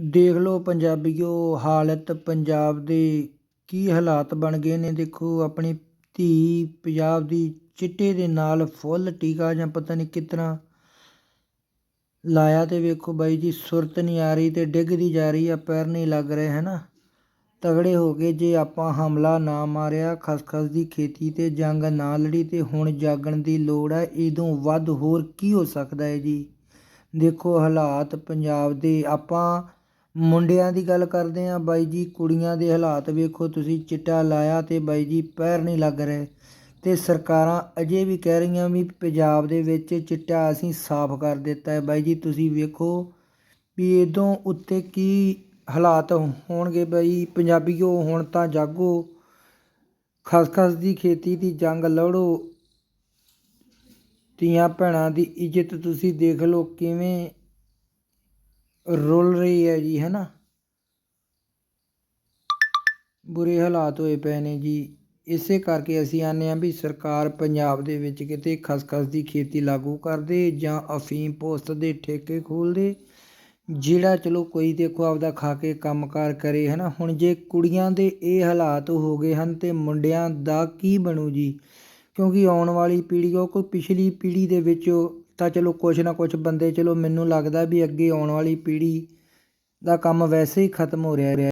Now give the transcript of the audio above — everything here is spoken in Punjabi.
ਦੇਖ ਲਓ ਪੰਜਾਬੀਓ, ਹਾਲਤ ਪੰਜਾਬ ਦੇ ਕੀ ਹਾਲਾਤ ਬਣ ਗਏ ਨੇ। ਦੇਖੋ, ਆਪਣੀ ਧੀ ਪੰਜਾਬ ਦੀ ਚਿੱਟੇ ਦੇ ਨਾਲ ਫੁੱਲ ਟੀਕਾ ਜਾਂ ਪਤਾ ਨਹੀਂ ਕਿਤਨਾ ਲਾਇਆ ਤੇ ਵੇਖੋ ਬਾਈ ਜੀ, ਸੁਰਤ ਨਹੀਂ ਆ ਰਹੀ ਤੇ ਡਿੱਗਦੀ ਜਾ ਰਹੀ ਆ, ਪੈਰ ਨਹੀਂ ਲੱਗ ਰਹੇ, ਹੈ ਨਾ? ਤਗੜੇ ਹੋ ਗਏ ਜੇ ਆਪਾਂ ਹਮਲਾ ਨਾ ਮਾਰਿਆ, ਖਸਖਸ ਦੀ ਖੇਤੀ ਤੇ ਜੰਗ ਨਾ ਲੜੀ ਤੇ ਹੁਣ ਜਾਗਣ ਦੀ ਲੋੜ ਹੈ ਇਦੋਂ ਵੱਧ ਹੋਰ ਕੀ ਹੋ ਸਕਦਾ ਹੈ ਜੀ? ਦੇਖੋ ਹਾਲਾਤ ਪੰਜਾਬ ਦੇ ਆਪਾਂ ਮੁੰਡਿਆਂ ਦੀ ਗੱਲ ਕਰਦੇ ਹਾਂ। ਬਾਈ ਜੀ, ਕੁੜੀਆਂ ਦੇ ਹਾਲਾਤ ਵੇਖੋ। ਤੁਸੀਂ ਚਿੱਟਾ ਲਾਇਆ ਅਤੇ ਬਾਈ ਜੀ ਪੈਰ ਨਹੀਂ ਲੱਗ ਰਹੇ। ਅਤੇ ਸਰਕਾਰਾਂ ਅਜੇ ਵੀ ਕਹਿ ਰਹੀਆਂ ਵੀ ਪੰਜਾਬ ਦੇ ਵਿੱਚ ਚਿੱਟਾ ਅਸੀਂ ਸਾਫ਼ ਕਰ ਦਿੱਤਾ ਹੈ। ਬਾਈ ਜੀ, ਤੁਸੀਂ ਵੇਖੋ ਵੀ ਇਦੋਂ ਉੱਤੇ ਕੀ ਹਾਲਾਤ ਹੋਣਗੇ। ਬਾਈ ਪੰਜਾਬੀਓ, ਹੁਣ ਤਾਂ ਜਾਗੋ। ਖਸਖਸ ਦੀ ਖੇਤੀ ਦੀ ਜੰਗ ਲੜੋ। ਧੀਆਂ ਭੈਣਾਂ ਦੀ ਇੱਜ਼ਤ ਤੁਸੀਂ ਦੇਖ ਲਓ ਕਿਵੇਂ ਰੁਲ ਰਹੀ ਹੈ ਜੀ ਹੈ ਨਾ ਬੁਰੇ ਹਾਲਾਤ ਹੋਏ ਪਏ ਨੇ ਜੀ। ਇਸੇ ਕਰਕੇ ਅਸੀਂ ਆਨੇ ਆ ਵੀ ਸਰਕਾਰ ਪੰਜਾਬ ਦੇ ਵਿੱਚ ਕਿਤੇ ਖਸਖਸ ਦੀ ਖੇਤੀ ਲਾਗੂ ਕਰਦੇ ਜਾਂ ਅਫੀਮ ਪੋਸਤ ਦੇ ਠੇਕੇ ਖੋਲ ਜਿਹੜਾ ਚਲੋ ਕੋਈ ਦੇਖੋ ਆਪਦਾ ਖਾ ਕੇ ਕੰਮਕਾਰ ਕਰੇ ਹੈ ਨਾ ਹੁਣ ਜੇ ਕੁੜੀਆਂ ਦੇ ਇਹ ਹਾਲਾਤ ਹੋ ਗਏ ਹਨ ਤੇ ਮੁੰਡਿਆਂ ਦਾ ਕੀ ਬਣੂ ਜੀ? ਕਿਉਂਕਿ ਆਉਣ ਵਾਲੀ ਪੀੜ੍ਹੀ, ਉਹ ਕੋਈ ਪਿਛਲੀ ਪੀੜ੍ਹੀ ਦੇ ਵਿੱਚ ਤਾਂ ਚਲੋ ਕੁਛ ਨਾ ਕੁਛ ਬੰਦੇ ਚਲੋ ਮੈਨੂੰ ਲੱਗਦਾ ਵੀ ਅੱਗੇ ਆਉਣ ਵਾਲੀ ਪੀੜ੍ਹੀ ਦਾ ਕੰਮ ਵੈਸੇ ਹੀ ਖਤਮ ਹੋ ਰਿਹਾ ਰਿਹਾ